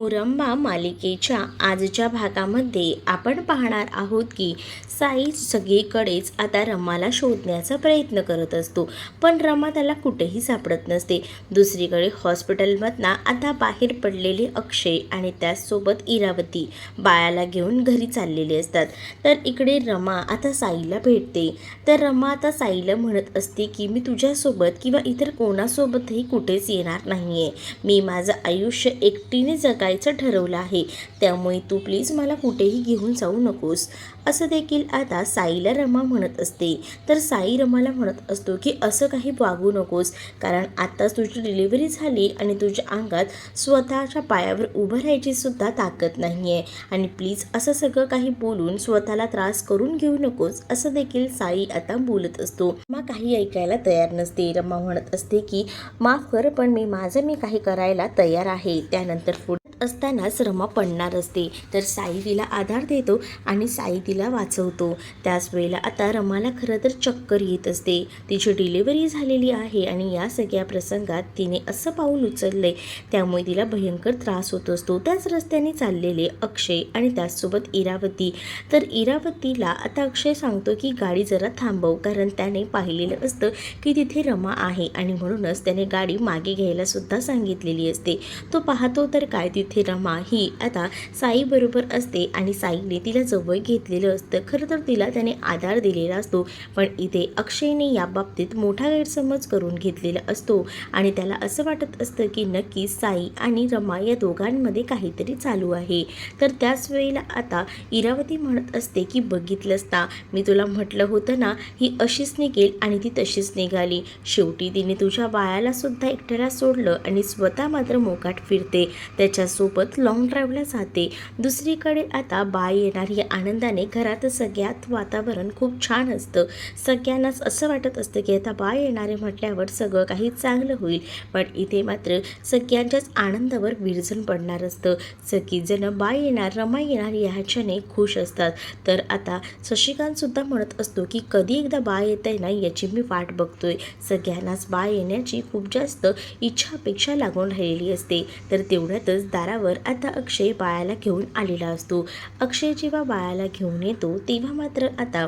मोरंबा मालिकेच्या आजच्या भागामध्ये आपण पाहणार आहोत की साई सगळीकडेच आता रमाला शोधण्याचा प्रयत्न करत असतो. पण रमा त्याला कुठेही सापडत नसते. दुसरीकडे हॉस्पिटलमधनं आता बाहेर पडलेले अक्षय आणि त्याचसोबत इरावती बाळाला घेऊन घरी चाललेले असतात. तर इकडे रमा आता साईला भेटते. तर रमा आता साईला म्हणत असते की मी तुझ्यासोबत किंवा इतर कोणासोबतही कुठेच येणार नाही आहे मी माझं आयुष्य एकटीने जगायचं ठरवलं आहे. त्यामुळे तू प्लीज मला कुठेही घेऊन जाऊ नकोस. असं देखील आता साईला रमा म्हणत असते. तर साई रमाला म्हणत असतो की असं काही वागू नकोस. कारण आत्ताच तुझी डिलिव्हरी झाली आणि तुझ्या अंगात स्वतःच्या पायावर उभं राहायची सुद्धा ताकद नाही आहे आणि प्लीज असं सगळं काही बोलून स्वतःला त्रास करून घेऊ नकोस असं देखील साई आता बोलत असतो. मा काही ऐकायला तयार नसते. रमा म्हणत असते की माफ कर पण मी माझं मी काही करायला तयार आहे. त्यानंतर पुढे असतानाच रमा पडणार असते. तर साई तिला आधार देतो आणि साई तिला वाचवतो. त्याच वेळेला आता रमाला खरं तर चक्कर येत असते. तिची डिलिव्हरी झालेली आहे आणि या सगळ्या प्रसंगात तिने असं पाऊल उचललंय. त्यामुळे तिला भयंकर त्रास होत असतो. त्याच रस्त्याने चाललेले अक्षय आणि त्याचसोबत इरावती. तर इरावतीला आता अक्षय सांगतो की गाडी जरा थांबव कारण त्याने पाहिलेलं असतं की तिथे रमा आहे आणि म्हणूनच त्याने गाडी मागे घ्यायला सुद्धा सांगितलेली असते. तो पाहतो तर काय तिथे रमा ही आता साईबरोबर असते आणि साईने तिला जवळ घेतलेलं असतं. खरं तर तिला त्याने आधार दिलेला असतो पण इथे अक्षयने या बाबतीत मोठा गैरसमज करून घेतलेला असतो आणि त्याला असं वाटत असतं की नक्की साई आणि रमा या दोघांमध्ये काहीतरी चालू आहे. तर त्याच वेळेला आता इरावती म्हणत असते की बघितलंस ना मी तुला म्हटलं होतं ना ही अशीच निघेल आणि ती तशीच निघाली. शेवटी तिने तुझ्या बाळाला सुद्धा एकट्याला सोडलं आणि स्वतः मात्र मोकाट फिरते. त्याच्या त्याच्यासोबत लॉंग ड्राईव्हला जाते. दुसरीकडे आता बाळ येणार या आनंदाने घरात सगळ्यात वातावरण खूप छान असतं. सगळ्यांनाच असं वाटत असतं की आता बाळ येणारे म्हटल्यावर सगळं काही चांगलं होईल. पण इथे मात्र सगळ्यांच्याच आनंदावर विरजण पडणार असतं. सगळीजणं बाळ येणार रमा येणार ह्याच्याने खुश असतात. तर आता शशिकांतसुद्धा म्हणत असतो की कधी एकदा बाळ येत आहे ना याची मी वाट बघतोय. सगळ्यांनाच बाळ येण्याची खूप जास्त इच्छा अपेक्षा लागून राहिलेली असते. तर तेवढ्यातच दारावर आता अक्षय बाळाला घेऊन आलेला असतो. अक्षय जेव्हा बाळाला घेऊन येतो तेव्हा मात्र आता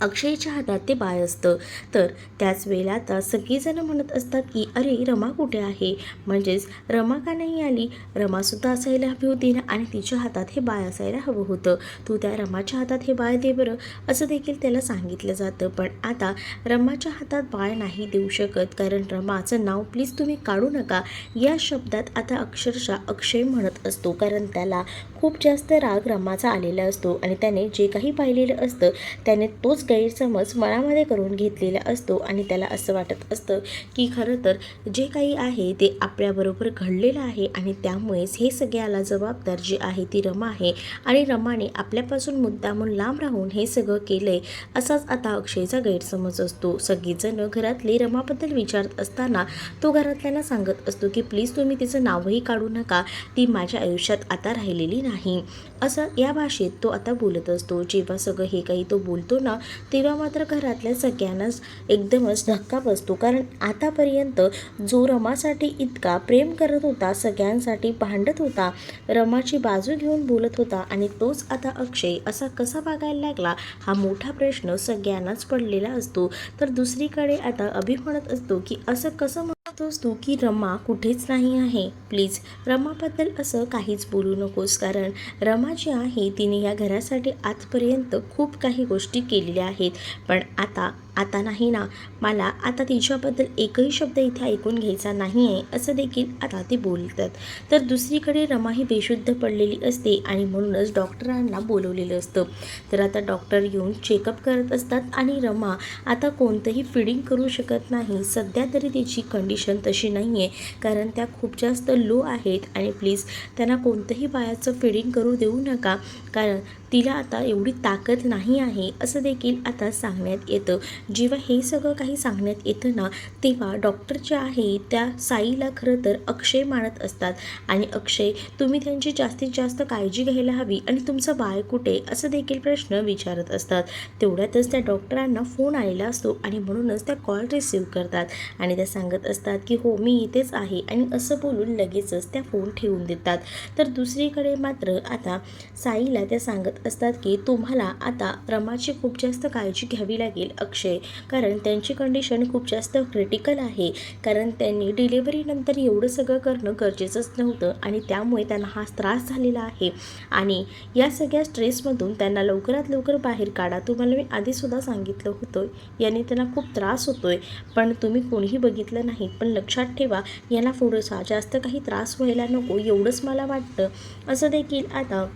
अक्षयच्या हातात ते बाळ असतं. तर त्याच वेळेला आता सगळीजणं म्हणत असतात की अरे रमा कुठे आहे? म्हणजेच रमा का नाही आली? रमासुद्धा असायला हवी होती ना? आणि तिच्या हातात हे बाळ असायला हवं होतं. तू त्या रमाच्या हातात हे बाळ दे बरं असं देखील त्याला सांगितलं जातं. पण आता रमाच्या हातात बाळ नाही देऊ शकत कारण रमाचं नाव प्लीज तुम्ही काढू नका. या शब्दात आता अक्षरशः अक्षय म्हणत असतो कारण त्याला खूप जास्त राग रमाचा आलेला असतो आणि त्याने जे काही पाहिलेलं असतं त्याने तोच गैरसमज मनामध्ये करून घेतलेला असतो आणि त्याला असं वाटत असतं की खरं तर जे काही आहे ते आपल्याबरोबर घडलेलं आहे आणि त्यामुळेच हे सगळ्याला जबाबदार जी आहे ती रमा आहे आणि रमाने आपल्यापासून मुद्दामून लांब राहून हे सगळं केलं आहे असाच आता अक्षयचा गैरसमज असतो. सगळीजणं घरातले रमाबद्दल विचारत असताना तो घरातल्यांना सांगत असतो की प्लीज तुम्ही तिचं नावही काढू नका. ती माझ्या आयुष्यात आता राहिलेली नाही. असं या भाषेत तो आता बोलत असतो. जेव्हा सगळं हे काही तो बोलतो ना तेव्हा मात्र घरातल्या सगळ्यांनाच एकदमच धक्का बसतो. कारण आतापर्यंत जो रमासाठी इतका प्रेम करत होता सगळ्यांसाठी भांडत होता रमाची बाजू घेऊन बोलत होता आणि तोच आता अक्षय असा कसा वागायला लागला हा मोठा प्रश्न सगळ्यांनाच पडलेला असतो. तर दुसरीकडे आता अभि म्हणत असतो की असं कसं शकतोस तू की रमा कुठेच नाही आहे. प्लीज रमाबद्दल असं काहीच बोलू नकोस. कारण रमा जी आहे तिने या घरासाठी आजपर्यंत खूप काही गोष्टी केलेल्या आहेत. पण आता आता नाही ना. मला आता तिच्याबद्दल एकही शब्द इथे ऐकून घ्यायचा नाही आहे असं देखील आता ते बोलतात. तर दुसरीकडे रमा ही बेशुद्ध पडलेली असते आणि म्हणूनच डॉक्टरांना बोलवलेलं असतं. तर आता डॉक्टर येऊन चेकअप करत असतात आणि रमा आता कोणतंही फिडिंग करू शकत नाही. सध्या तरी तिची कंडिशन तशी नाही आहे कारण त्या खूप जास्त लो आहेत आणि प्लीज त्यांना कोणतंही बायाचं फिडिंग करू देऊ नका कारण तिला आता एवढी ताकद नाही आहे असं देखील आता सांगण्यात येतं. जेव्हा हे सगळं काही सांगण्यात येतं ना तेव्हा डॉक्टर जे आहे त्या साईला खरं तर अक्षय मानत असतात. आणि अक्षय तुम्ही त्यांची जास्तीत जास्त काळजी घ्यायला हवी आणि तुमचं बाळ कुठे असं देखील प्रश्न विचारत असतात. तेवढ्यातच त्या डॉक्टरांना फोन आलेला असतो आणि म्हणूनच त्या कॉल रिसीव करतात. आणि त्या सांगत असतात असतात की हो मी इथेच आहे. आणि असं बोलून लगेचच त्या फोन ठेवून देतात. तर दुसरीकडे मात्र आता साईला त्या सांगत असतात की तुम्हाला आता रमाची खूप जास्त काळजी घ्यावी लागेल अक्षय. कारण त्यांची कंडिशन खूप जास्त क्रिटिकल आहे. कारण त्यांनी डिलिव्हरीनंतर एवढं सगळं करणं गरजेचंच नव्हतं आणि त्यामुळे त्यांना हा त्रास झालेला आहे. आणि या सगळ्या स्ट्रेसमधून त्यांना लवकरात लवकर बाहेर काढा. तुम्हाला मी आधीसुद्धा सांगितलं होतं याने त्यांना खूप त्रास होतोय. पण तुम्ही कोणीही बघितलं नाही. पण लक्षात ठेवा यांना पुढंसा जास्त काही त्रास व्हायला नको. एवढंच मला वाटतं. असं देखील आता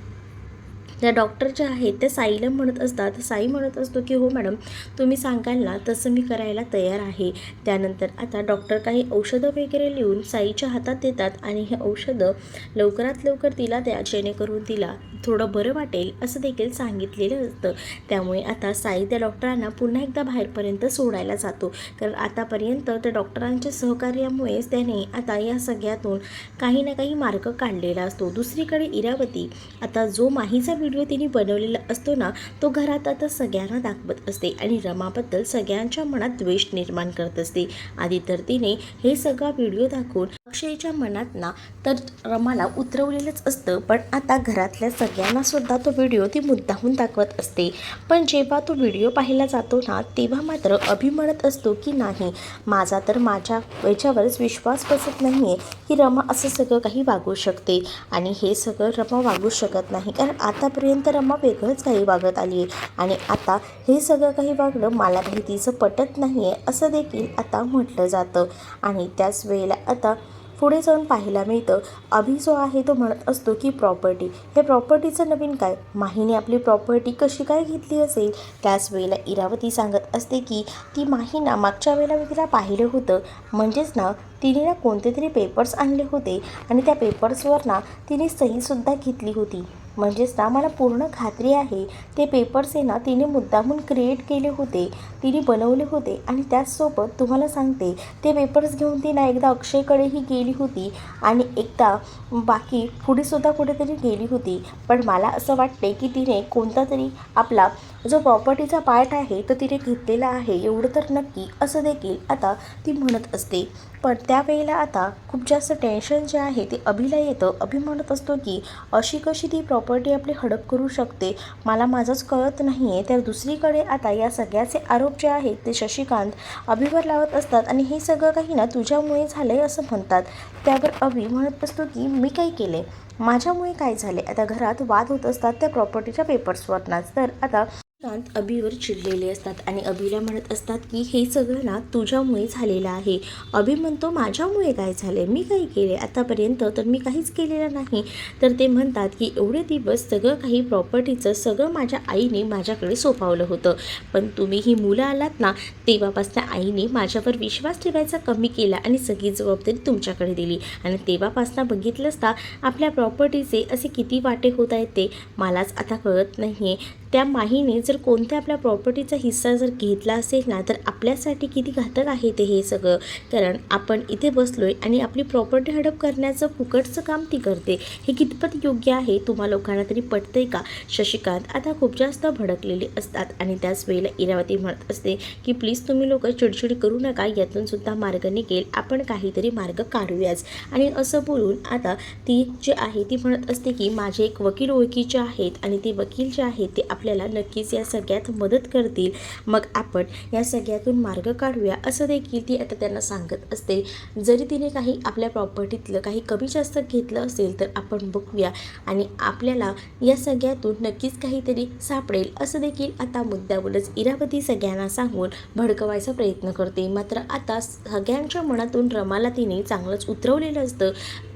त्या डॉक्टर ज्या आहेत त्या साईला म्हणत असतात. साई म्हणत असतो की हो मॅडम तुम्ही सांगाल ना तसं मी करायला तयार आहे. त्यानंतर आता डॉक्टर काही औषधं वगैरे लिहून साईच्या हातात देतात आणि हे औषधं लवकरात लवकर तिला द्या जेणेकरून तिला थोडं बरं वाटेल असं देखील सांगितलेलं असतं. त्यामुळे आता साई त्या डॉक्टरांना पुन्हा एकदा बाहेरपर्यंत सोडायला जातो. कारण आतापर्यंत त्या डॉक्टरांच्या सहकार्यामुळेच त्याने आता या सगळ्यातून काही ना काही मार्ग काढलेला असतो. दुसरीकडे इरावती आता जो माहीचा व्हिडिओ तिने बनवलेला असतो ना तो घरात आता सगळ्यांना दाखवत असते आणि रमाबद्दल सगळ्यांच्या मनात द्वेष निर्माण करत असते. आधी तर तिने हे सगळा व्हिडिओ दाखवून अक्षयच्या मनात ना तर रमाला उतरवलेलंच असतं पण आता घरातल्या सगळ्यांना सुद्धा तो व्हिडिओ ती मुद्दाहून दाखवत असते. पण जेव्हा तो व्हिडिओ पाहिला जातो ना तेव्हा मात्र अभि म्हणत असतो की नाही माझा तर माझ्या याच्यावरच विश्वास बसत नाही आहे की रमा असं सगळं काही वागू शकते. आणि हे सगळं रमा वागू शकत नाही कारण आतापर्यंत रमा वेगळंच काही वागत आली आहे. आणि आता हे सगळं काही वागणं मला काही तिचं पटत नाही आहे असं देखील आता म्हटलं जातं. आणि त्याच वेळेला आता पुढे जाऊन पाहायला मिळतं अभि जो आहे तो म्हणत असतो की प्रॉपर्टी हे प्रॉपर्टीचं नवीन काय? माहीने आपली प्रॉपर्टी कशी काय घेतली असेल? त्याच वेळेला इरावती सांगत असते की ती माही ना मागच्या वेळेला मी तिला पाहिलं होतं. म्हणजेच ना तिने ना कोणते तरी पेपर्स आणले होते. आणि त्या पेपर्सवर ना तिने सहीसुद्धा घेतली होती. म्हणजेच ना मला पूर्ण खात्री आहे. ते पेपर्स आहे ना तिने मुद्दामून क्रिएट केले होते. तिने बनवले होते आणि त्याचसोबत तुम्हाला सांगते ते पेपर्स घेऊन ती ना एकदा अक्षयकडेही गेली होती आणि एकदा बाकी पुढेसुद्धा कुठेतरी गेली होती. पण मला असं वाटते की तिने कोणता तरी आपला जो प्रॉपर्टीचा पार्ट आहे तो तिने घेतलेला आहे एवढं तर नक्की असं देखील आता ती म्हणत असते. पण त्यावेळेला आता खूप जास्त टेन्शन जे आहे ते अभिला येतं. अभि म्हणत असतो की अशी कशी ती प्रॉपर्टी आपली हडप करू शकते? मला माझंच कळत नाही आहे तर दुसरीकडे आता या सगळ्याचे आरोप जे आहेत ते शशिकांत अभिवर लावत असतात आणि हे सगळं काही ना तुझ्यामुळे झालं आहे असं म्हणतात. त्यावर अभि म्हणत असतो की मी काही केले माझ्यामुळे काय झाले आता घरात वाद होत असतात त्या प्रॉपर्टीच्या पेपर्सवरनाच तर आता शांत अभिवर चिडलेले असतात आणि अभिला म्हणत असतात की हे सगळं ना तुझ्यामुळे झालेलं आहे. अभि म्हणतो माझ्यामुळे काय झालं मी काही केले आतापर्यंत तर मी काहीच केलेलं नाही. तर ते म्हणतात की एवढे दिवस सगळं काही प्रॉपर्टीचं सगळं माझ्या आईने माझ्याकडे सोपावलं होतं. पण तुम्ही ही मुलं आलात ना तेव्हापासून आईने माझ्यावर विश्वास ठेवायचा कमी केला आणि सगळी जबाबदारी तुमच्याकडे दिली. आणि तेव्हापासून बघितलं असता आपल्या प्रॉपर्टीचे असे किती वाटे होत आहेत ते? मलाच आता कळत नाही आहे त्या माहीने जर कोणत्या आपल्या प्रॉपर्टीचा हिस्सा जर घेतला असेल ना तर आपल्यासाठी किती घातक आहे ते हे सगळं? कारण आपण इथे बसलो आहे आणि आपली प्रॉपर्टी हडप करण्याचं फुकटचं काम ती करते. हे कितपत योग्य आहे? तुम्हा लोकांना तरी पटतंय का? शशिकांत आता खूप जास्त भडकलेले असतात आणि त्याच वेळेला इरावती म्हणत असते की प्लीज तुम्ही लोक चिडचिड करू नका यातून सुद्धा मार्ग निघेल. आपण काहीतरी मार्ग काढूयाच. आणि असं बोलून आता ती जी आहे ती म्हणत असते की माझे एक वकील ओळखीचे आहेत आणि ते वकील जे आहेत ते आप आपल्याला नक्कीच या सगळ्यात मदत करतील. मग आपण या सगळ्यातून मार्ग काढूया असं देखील ती आता त्यांना सांगत असते. जरी तिने काही आपल्या प्रॉपर्टीतलं काही कमी जास्त घेतलं असेल तर आपण बघूया. आणि आपल्याला या सगळ्यातून नक्कीच काहीतरी सापडेल असं देखील आता मुद्द्यावरच इरावती सगळ्यांना सांगून भडकवायचा प्रयत्न करते. मात्र आता सगळ्यांच्या मनातून रमाला तिने चांगलंच उतरवलेलं असतं.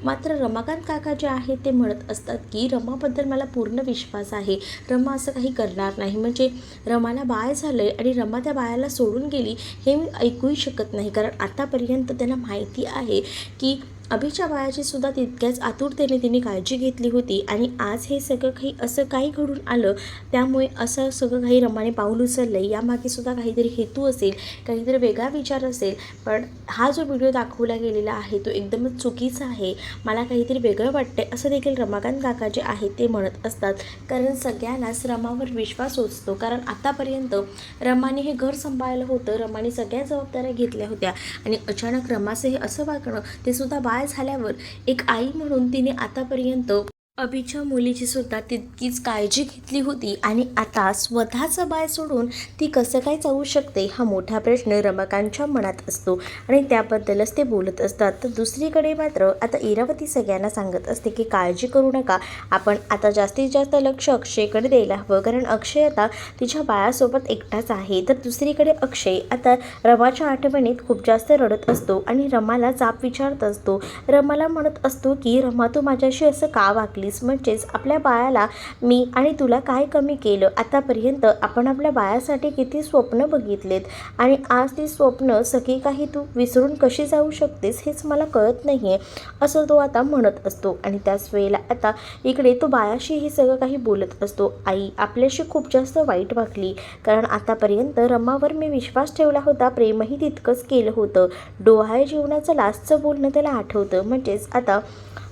मात्र रमाकांत काका जे आहेत ते म्हणत असतात की रमाबद्दल मला पूर्ण विश्वास आहे. रमा असं काही करणार नाही. म्हणजे रमाला बाळ झालं आहे आणि रमा त्या बाळाला सोडून गेली हे मी ऐकूही शकत नाही. कारण आतापर्यंत त्यांना माहिती आहे की अभिच्या बाळाची सुद्धा तितक्याच आतुरतेने तिने काळजी घेतली होती आणि आज हे सगळं काही असं काही घडून आलं त्यामुळे असं सगळं काही रमाने पाऊल उचललं आहे यामागे सुद्धा काहीतरी हेतू असेल काहीतरी वेगळा विचार असेल पण हा जो व्हिडिओ दाखवला गेलेला आहे तो एकदमच चुकीचा आहे. मला काहीतरी वेगळं वाटतंय असं देखील रमाकांत काका जे आहेत ते म्हणत असतात. कारण सगळ्यांनाच रमावर विश्वास असतो. कारण आतापर्यंत रमाने हे घर सांभाळलं होतं. रमाने सगळ्या जबाबदाऱ्या घेतल्या होत्या. आणि अचानक रमाचं हे असं वागणं ते सुद्धा बा बाळ झाल्यावर एक आई म्हणून तिने आतापर्यंत अभिच्या मुलीची सुद्धा तितकीच काळजी घेतली होती आणि आता स्वतःचं बाळ सोडून ती कसं काय जाऊ शकते हा मोठा प्रश्न रमाकांतच्या मनात असतो आणि त्याबद्दलच ते बोलत असतात. तर दुसरीकडे मात्र आता इरावती सगळ्यांना सांगत असते की काळजी करू नका. आपण आता जास्तीत जास्त लक्ष अक्षयकडे द्यायला हवं कारण अक्षय आता तिच्या बाळासोबत एकटाच आहे. तर दुसरीकडे अक्षय आता रमाच्या आठवणीत खूप जास्त रडत असतो आणि रमाला जाप विचारत असतो. रमाला म्हणत असतो की रमा तू माझ्याशी असं का वागली केलीस म्हणजेच आपल्या बाळाला मी आणि तुला काय कमी केलं? आतापर्यंत आपण आपल्या बाळासाठी किती स्वप्न बघितलेत? आणि आज ती स्वप्न सगळी काही तू विसरून कशी जाऊ शकतेस हेच मला कळत नाही आहे असं तो आता म्हणत असतो. आणि त्याच वेळेला आता इकडे तो बाळाशी हे सगळं काही बोलत असतो. आई आपल्याशी खूप जास्त वाईट वागली. कारण आतापर्यंत रमावर मी विश्वास ठेवला होता प्रेमही तितकंच केलं होतं. डोहाळे जीवनाचं लास्टचं बोलणं त्याला आठवतं. म्हणजेच आता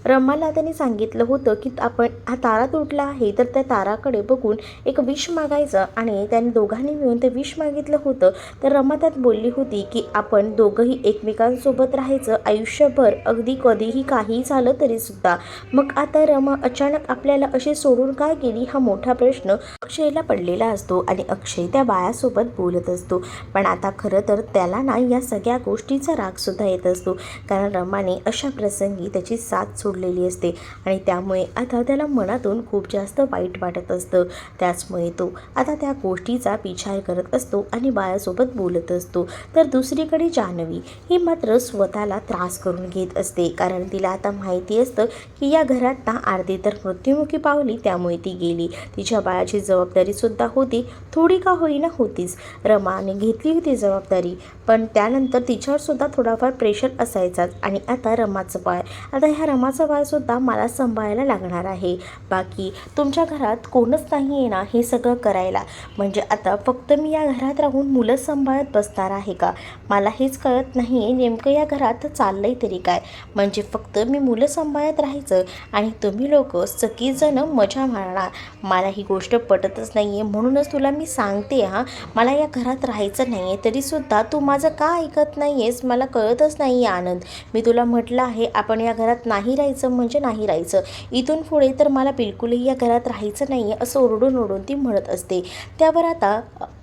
रमाला त्याने सांगितलं होतं की आपण हा तारा तुटला आहे तर त्या ताराकडे बघून एक विष मागायचं. आणि त्याने दोघांनी मिळून ते विष मागितलं होतं. तर रमा त्यात बोलली होती की आपण दोघंही एकमेकांसोबत राहायचं. आयुष्यभर अगदी कधीही काही झालं तरीसुद्धा मग आता रमा अचानक आपल्याला असे सोडून का गेली? हा मोठा प्रश्न अक्षयला पडलेला असतो आणि अक्षय त्या बाळासोबत बोलत असतो. पण आता खरं तर त्याला ना या सगळ्या गोष्टीचा रागसुद्धा येत असतो. कारण रमाने अशा प्रसंगी त्याची साथ सोडलेली असते. आणि त्यामुळे आता त्याला मनातून खूप जास्त वाईट वाटत असतं. त्याचमुळे तो आता त्या गोष्टीचा विचार करत असतो आणि बाळासोबत बोलत असतो. तर दुसरीकडे जान्हवी ही मात्र स्वतःला त्रास करून घेत असते. कारण तिला आता माहिती असतं की या घरात ना आरती तर मृत्युमुखी पावली त्यामुळे ती गेली. तिच्या बाळाची जबाबदारीसुद्धा होती. थोडी का होईना होतीच. रमाने घेतली होती जबाबदारी. पण त्यानंतर तिच्यावर सुद्धा थोडाफार प्रेशर असायचाच. आणि आता रमाचं बाळ आता ह्या रमाचं बाळसुद्धा मला सांभाळायला लागणार आहे. बाकी तुमच्या घरात कोणच नाही आहे ना हे सगळं करायला. म्हणजे आता फक्त मी या घरात राहून मुलं सांभाळत बसणार आहे का? मला हेच कळत नाही आहे नेमकं या घरात चाललं आहे तरी काय? म्हणजे फक्त मी मुलं सांभाळत राहायचं आणि तुम्ही लोक सगळीजणं मजा मारणार. मला ही गोष्ट पटतच नाही आहे म्हणूनच तुला मी सांगते हां. मला या घरात राहायचं नाही आहे तरीसुद्धा तू माझं का ऐकत नाही आहेस मला कळतच नाही आहे आनंद. मी तुला म्हटलं आहे आपण या घरात नाही राहायचं. म्हणजे नाही राहायचं. इथून पुढे तर मला बिलकुलही या घरात राहायचं नाही आहे असं ओरडून ओरडून ती म्हणत असते. त्यावर आता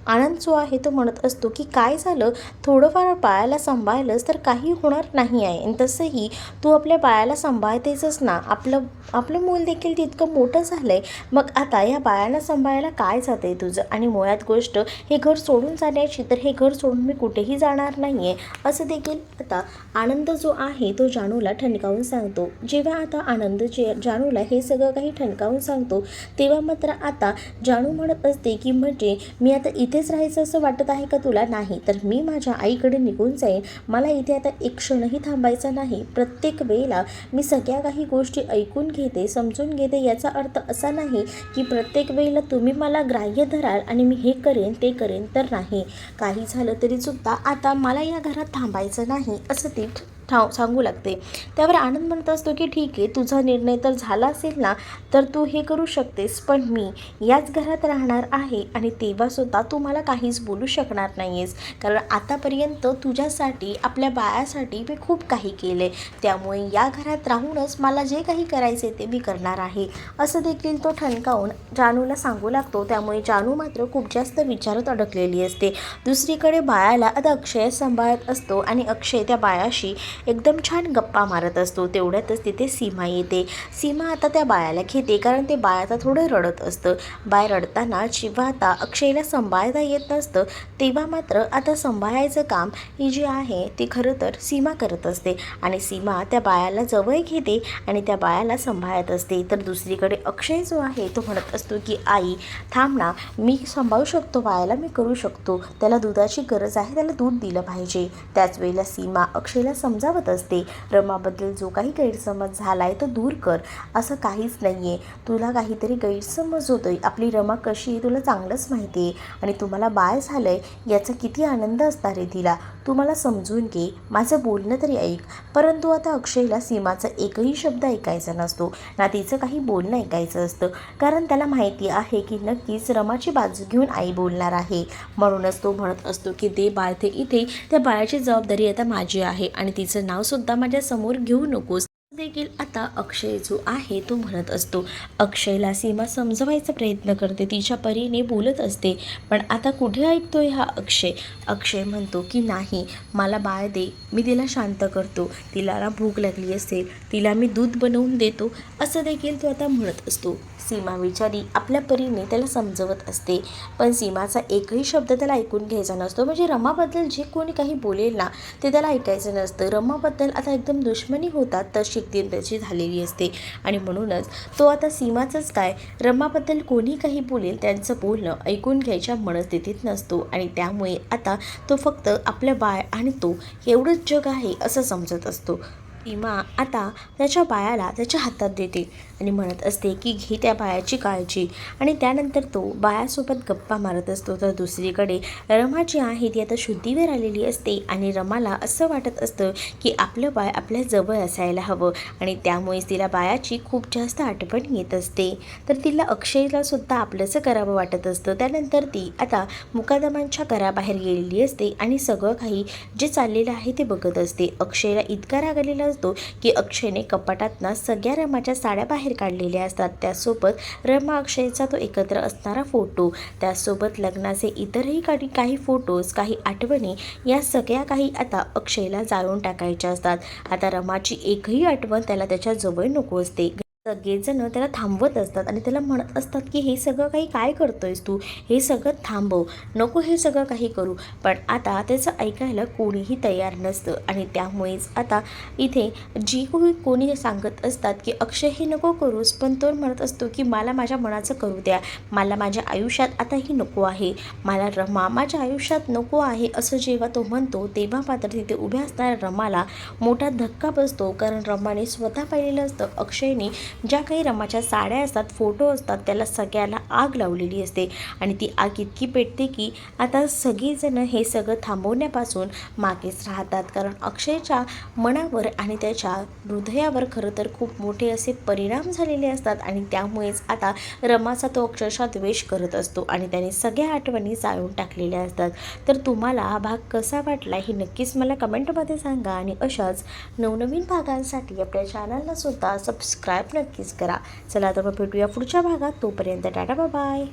आनंद जो आहे तो म्हणत असतो की काय झालं? थोडंफार बाळाला सांभाळलंस तर काही होणार नाही आहे. आणि तसंही तू आपल्या बाळाला सांभाळतेसच ना. आपलं आपलं मूल देखील तितकं मोठं झालं आहे मग आता या बाळाला सांभाळायला काय जाते तुझं? आणि मुळात गोष्ट हे घर सोडून जाण्याची तर हे घर सोडून मी कुठेही जाणार नाही आहे असं देखील आता आनंद जो आहे तो जानूला ठणकावून सांगतो. जेव्हा आता आनंद जे जानूला हे सगळं काही ठणकावून सांगतो तेव्हा मात्र आता जानू म्हणत असते की म्हणजे मी आता इथेच राहायचं असं वाटत आहे का तुला? नाही. तर मी माझ्या आईकडे निघून जाईन. मला इथे आता एक क्षणही थांबायचा नाही. प्रत्येक वेळेला मी सगळ्या काही गोष्टी ऐकून घेते समजून घेते याचा अर्थ असा नाही की प्रत्येक वेळेला तुम्ही मला ग्राह्य धराल आणि मी हे करेन ते करेन तर नाही. काही झालं तरीसुद्धा आता मला या घरात थांबायचं नाही असं ती ठाव सांगू लागते. त्यावर आनंद म्हणत असतो की ठीक आहे तुझा निर्णय तर झाला असेल ना तर तू हे करू शकतेस पण मी याच घरात राहणार आहे आणि तेव्हासुद्धा तू मला काहीच बोलू शकणार नाही आहेस कारण आतापर्यंत तुझ्यासाठी आपल्या बाळासाठी मी खूप काही केले त्यामुळे या घरात राहूनच मला जे काही करायचे ते मी करणार आहे. असं देखील तो ठणकावून जानूला सांगू लागतो. त्यामुळे जानू मात्र खूप जास्त विचारात अडकलेली असते. दुसरीकडे बाळाला आता अक्षय सांभाळत असतो आणि अक्षय त्या बाळाशी एकदम छान गप्पा मारत असतो. तेवढ्यातच तिथे सीमा येते. सीमा आता त्या बाळाला घेते कारण ते बाळ आता थोडं रडत असतं. बाळ रडताना जेव्हा आता अक्षयला सांभाळता येत नसतं तेव्हा मात्र आता सांभाळायचं काम ही जी आहे ती खरं तर सीमा करत असते. आणि सीमा त्या बाळाला जवळ घेते आणि त्या बाळाला सांभाळत असते. तर दुसरीकडे अक्षय जो आहे तो म्हणत असतो की आई थांब ना. मी सांभाळू शकतो बाळाला मी करू शकतो. त्याला दुधाची गरज आहे त्याला दूध दिलं पाहिजे. त्याच वेळेला सीमा अक्षयला समजा समजावत असते. रमाबद्दल जो काही गैरसमज झाला आहे तो दूर कर. असं काहीच नाही आहे तुला काहीतरी गैरसमज होतोय. आपली रमा कशी आहे तुला चांगलंच माहिती आहे आणि तुम्हाला बाळ झालं आहे याचा किती आनंद असणार आहे तिला. तू मला समजून घे माझं बोलणं तरी ऐक. परंतु आता अक्षयला सीमाचा एकही शब्द ऐकायचा नसतो. ना तिचं काही बोलणं ऐकायचं असतं. कारण त्याला माहिती आहे की नक्कीच रमाची बाजू घेऊन आई बोलणार आहे. म्हणूनच तो म्हणत असतो की ते बाळ ते इथे. त्या बाळाची जबाबदारी आता माझी आहे आणि तिचं नावसुद्धा माझ्यासमोर घेऊ नकोस. देखील आता अक्षय जो आहे तो म्हणत असतो. अक्षयला सीमा समजवायचा प्रयत्न करते. तिच्या परीने बोलत असते पण आता कुठे ऐकतोय हा अक्षय? अक्षय म्हणतो की नाही मला बाळ दे. मी तिला शांत करतो. तिला ना भूक लागली असेल तिला मी दूध बनवून देतो. असं देखील तो आता म्हणत असतो. सीमा विचारी आपल्या परीने त्याला समजवत असते. पण सीमाचा एकही शब्द त्याला ऐकून घ्यायचा नसतो. म्हणजे रमाबद्दल जे कोणी काही बोलेल ना ते त्याला ऐकायचं नसतं. रमाबद्दल आता एकदम दुश्मनी होतात तर शिकते त्याची झालेली असते. आणि म्हणूनच तो आता सीमाचंच काय? रमाबद्दल कोणी काही बोलेल त्यांचं बोलणं ऐकून घ्यायच्या मनस्थितीत नसतो. आणि त्यामुळे आता तो फक्त आपलं बाळ आणि तो एवढंच जग आहे असं समजत असतो. सीमा आता त्याच्या बाळाला त्याच्या हातात देते. आणि म्हणत असते की घे त्या बायाची काळजी. आणि त्यानंतर तो बायासोबत गप्पा मारत असतो. तर दुसरीकडे रमा जी आहे ती आता शुद्धीवर आलेली असते आणि रमाला असं वाटत असतं की आपलं बाळ आपल्या जवळ असायला हवं आणि त्यामुळेच तिला बायाची खूप जास्त आठवण येत असते. तर तिला अक्षयला सुद्धा आपलंसं करावं वाटत असतं. त्यानंतर ती आता मुकादमांच्या घराबाहेर गेलेली असते आणि सगळं काही जे चाललेलं आहे ते बघत असते. अक्षयला इतका राग आलेला असतो की अक्षयने कपाटातनं सगळ्या रमाच्या साड्या बाहेर काढलेल्या असतात. त्यासोबत रमा अक्षयचा तो एकत्र असणारा फोटो. त्यासोबत लग्नाचे इतरही काही काही फोटोज काही आठवणी या सगळ्या काही आता अक्षयला जाळून टाकायच्या असतात. आता रमाची एकही आठवण त्याला त्याच्याजवळ नको असते. सगळेजण त्याला थांबवत असतात आणि त्याला म्हणत असतात की हे सगळं काही काय करतोयस तू? हे सगळं थांबव. नको हे सगळं काही करू. पण आता त्याचं ऐकायला कोणीही तयार नसतं आणि त्यामुळेच आता इथे जी कोणी कोणी सांगत असतात की अक्षय हे नको करूस. पण तो म्हणत असतो की मला माझ्या मनाचं करू द्या. मला माझ्या आयुष्यात आता ही नको आहे. मला रमा माझ्या आयुष्यात नको आहे. असं जेव्हा तो म्हणतो तेव्हा मात्र तिथे उभ्या असणाऱ्या रमाला मोठा धक्का बसतो. कारण रमाने स्वतः पाहिलेलं असतं अक्षयने ज्या काही रमाच्या साड्या असतात फोटो असतात त्याला सगळ्याला आग लावलेली असते. आणि ती आग इतकी पेटते की आता सगळीजणं हे सगळं थांबवण्यापासून मागेच राहतात. कारण अक्षयच्या मनावर आणि त्याच्या हृदयावर खरं तर खूप मोठे असे परिणाम झालेले असतात. आणि त्यामुळेच आता रमाचा तो अक्षरशः द्वेष करत असतो आणि त्याने सगळ्या आठवणी जाळून टाकलेल्या असतात. तर तुम्हाला हा भाग कसा वाटला हे नक्कीच मला कमेंटमध्ये सांगा. आणि अशाच नवनवीन भागांसाठी आपल्या चॅनलला सुद्धा सबस्क्राईब नक्कीच करा. चला तर मग भेटूया पुढच्या भागात. तोपर्यंत टाटा बाय